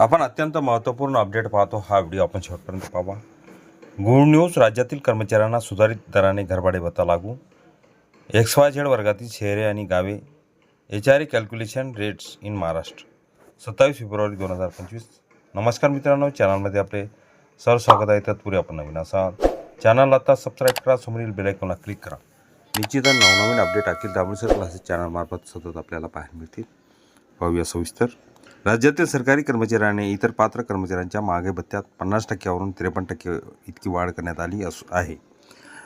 आपण अत्यंत महत्त्वपूर्ण अपडेट पाहतो. हा व्हिडिओ आपण शेवटपर्यंत पाहावा गुड न्यूज राज्यातील कर्मचाऱ्यांना सुधारित दराने घरभाडे भत्ता लागू. एक्स वाय झेड वर्गातील शहरे आणि गावे. H R A calculation rates in Maharashtra सत्तावीस फेब्रुवारी दोन हजार पंचवीस. नमस्कार मित्रांनो चॅनलमध्ये आपले सर स्वागत आहे. तत्पूर्वी आपण नवीन असाल. चॅनलला आता सबस्क्राईब करा समोरील बेलायकॉनला क्लिक करा. निश्चितच नवनवीन अपडेट अखिल दाभोळसर क्लासेस चॅनलमार्फत सतत आपल्याला पाहायला मिळतील. पाहूया सविस्तर. राज्यातील सरकारी कर्मचाऱ्यांनी इतर पात्र कर्मचाऱ्यांच्या मागे भत्त्यात पन्नास टक्क्यावरून त्रेपन्न टक्के इतकी वाढ करण्यात आली असू आहे.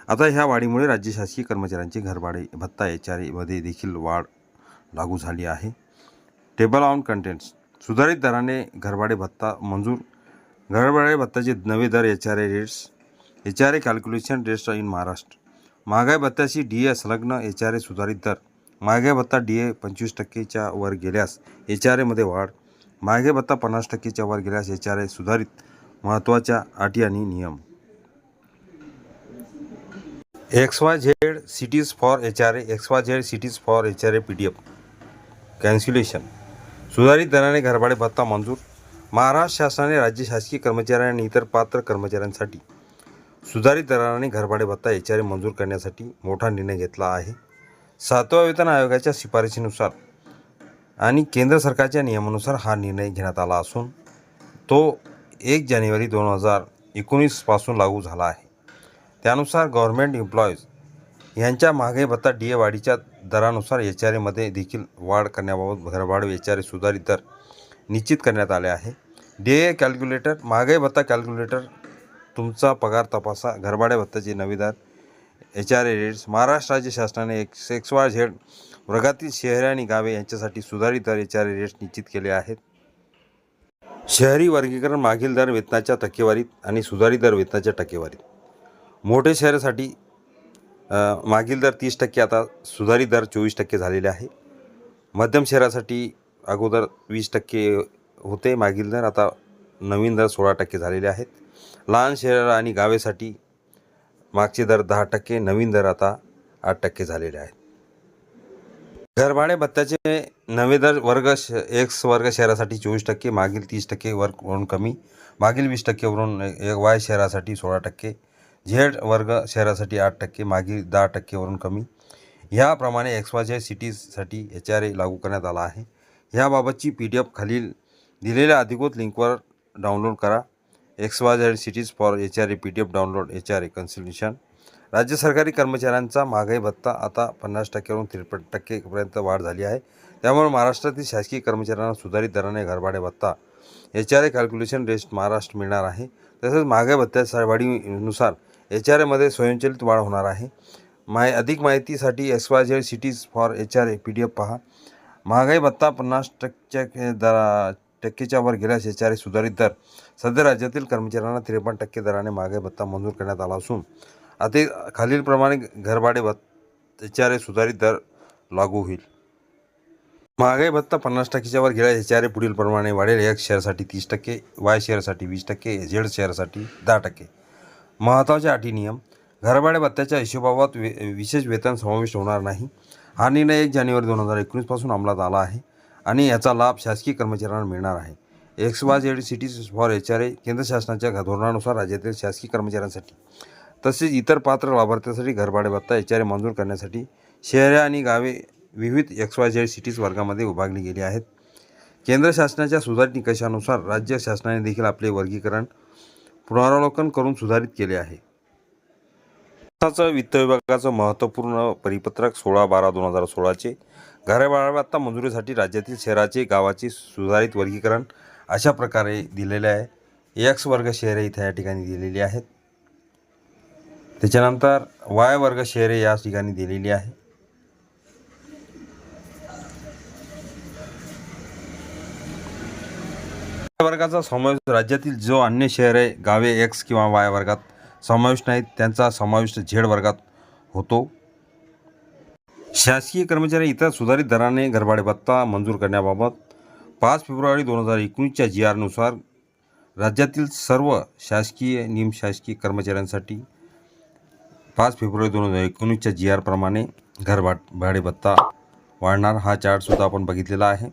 आता ह्या वाढीमुळे राज्य शासकीय कर्मचाऱ्यांचे घरभाडे भत्ता एच आर एमध्ये देखील वाढ लागू झाली आहे. टेबल ऑन कंटेंट्स सुधारित दराने घरभाडे भत्ता मंजूर घरभाडे भत्ताचे नवे दर H R A rates H R A calculation rates in Maharashtra. महागाई भत्त्याशी डी ए संलग्न एच आर ए सुधारित दर. महागाई भत्ता डी ए पंचवीस टक्केच्या वर गेल्यास एच आर एमध्ये वाढ मागे भत्ता पन्नास टक्केच्या वर गेल्यास एच आर आय सुधारित महत्त्वाच्या अटी आणि नियम. X Y Z cities for H R A X Y Z cities for H R A P D F calculation सुधारित दराने घरभाडे भत्ता मंजूर. महाराष्ट्र शासनाने राज्य शासकीय कर्मचारी आणि इतर पात्र कर्मचाऱ्यांसाठी सुधारित दराने घरभाडे भत्ता एच आर ए मंजूर करण्यासाठी मोठा निर्णय घेतला आहे. सातव्या वेतन आयोगाच्या शिफारशीनुसार आणि केंद्र सरकारच्या नियमानुसार हा निर्णय घेण्यात आला असून तो एक जानेवारी दोन हजार एकोणीसपासून लागू झाला आहे. त्यानुसार गव्हर्मेंट एम्प्लॉईज यांच्या महागाई भत्ता डी ए वाढीच्या दरानुसार एच आर एमध्ये देखील वाढ करण्याबाबत घरभाडे एच आर ए सुधारित दर निश्चित करण्यात आले आहे. डी ए कॅल्क्युलेटर महागाई भत्ता कॅल्क्युलेटर तुमचा पगार तपासा. घरभाडे भत्ताचे नवे दर H R A rates Maharashtra राज्य शासनाने एक एक्स वाय झेड वर्गातील शहरे आणि गावे यांच्यासाठी सुधारित दर एच आर ए रेट्स निश्चित केले आहेत. शहरी वर्गीकरण मागील दर वेतनाच्या टक्केवारीत आणि सुधारित दर वेतनाच्या टक्केवारीत. मोठे शहरासाठी मागील दर तीस टक्के आता सुधारित दर चोवीस टक्के झालेले आहे. मध्यम शहरासाठी अगोदर वीस टक्के होते मागील दर आता नवीन दर सोळा टक्के झालेले आहेत. लहान शहर आणि गावेसाठी मागचे दर दहा टक्के नवीन दर आता आठ टक्के झालेले आहेत. घरभाडे भत्त्याचे नवे दर वर्ग श एक्स वर्ग शहरासाठी चोवीस टक्के मागील तीस टक्के वर्गवरून कमी मागील वीस टक्केवरून एक वाय शहरासाठी सोळा टक्के झेड वर्ग शहरासाठी आठ टक्के मागील दहा टक्केवरून कमी. ह्याप्रमाणे एक्सवाय सिटीजसाठी एच आर ए लागू करण्यात आला आहे. ह्याबाबतची पी डी एफ खालील दिलेल्या अधिकृत लिंकवर डाउनलोड करा. X Y Z cities for H R A P D F download H R A consultation राज्य सरकारी कर्मचाऱ्यांचा महागाई भत्ता आता पन्नास टक्क्यावरून त्रेपन्न टक्केपर्यंत वाढ झाली आहे. त्यामुळे महाराष्ट्रातील शासकीय कर्मचाऱ्यांना सुधारित दराने घरभाडे भत्ता H R A calculation rest Maharashtra मिळणार आहे. तसेच महागाई भत्त्याच्या वाढीनुसार एच आर एमध्ये स्वयंचलित वाढ होणार आहे. माय अधिक माहितीसाठी S Y Z cities for H R A P D F पहा. महागाई भत्ता पन्नास टक्क्या दरा टक्केच्या वर गेल्यास एच सुधारित दर. सध्या राज्यातील कर्मचाऱ्यांना त्रेपन्न टक्के दराने महागाई भत्ता मंजूर करण्यात आला असून आता खालीलप्रमाणे घरभाडे भत्त सुधारित दर लागू होईल. महागाई भत्ता पन्नास टक्केच्या वर गेल्यास एच आर ए वाढेल. एक्स शेअरसाठी तीस टक्के वाय शेअरसाठी वीस टक्के झेड शेअरसाठी दहा टक्के. महत्त्वाचे अटी नियम. घरभाडे भत्त्याच्या हिशोबाबात वे विशेष वेतन समाविष्ट होणार नाही. हा निर्णय एक जानेवारी दोन हजार एकोणीसपासून अंमलात आला आहे. आणि याचा लाभ शासकीय कर्मचाऱ्यांना मिळणार आहे. X Y Z cities for H R A केंद्र शासनाच्या धोरणानुसार राज्यातील शासकीय कर्मचाऱ्यांसाठी तसेच इतर पात्र लाभार्थ्यांसाठी घरभाडे भत्ता एच आर ए मंजूर करण्यासाठी शहरे आणि गावे विविध एक्स वाय झेड सिटीज वर्गामध्ये विभागली गेली आहेत. केंद्र शासनाच्या सुधारित निकषानुसार राज्य शासनाने देखील आपले वर्गीकरण पुनरावलोकन करून सुधारित केले आहे. वित्त विभागाचं महत्त्वपूर्ण परिपत्रक सोळा बारा दोन हजार सोळाचे घरभाडा मंजुरीसाठी राज्यातील शहराचे गावाचे सुधारित वर्गीकरण अशा प्रकारे दिलेले आहे. एक्स वर्ग शहरे इथे या ठिकाणी दिलेली आहेत. त्याच्यानंतर वाय वर्ग शहरे या ठिकाणी दिलेली आहे. वर्गाचा समावेश राज्यातील जो अन्य शहरे गावे एक्स किंवा वाय वर्गात समाविष्ट नाहीत त्यांचा समाविष्ट झेड वर्गात होतो. शासकीय कर्मचारी इतर सुधारित दराने घरभाडे भत्ता मंजूर करण्याबाबत पाच फेब्रुवारी दोन हजार एकोणीसच्या जी आरनुसार राज्यातील सर्व शासकीय निमशासकीय कर्मचाऱ्यांसाठी पाच फेब्रुवारी दोन हजार एकोणीसच्या जी आरप्रमाणे घर भाड भाडे भत्ता वाढणार हा चार्टसुद्धा आपण बघितलेला आहे.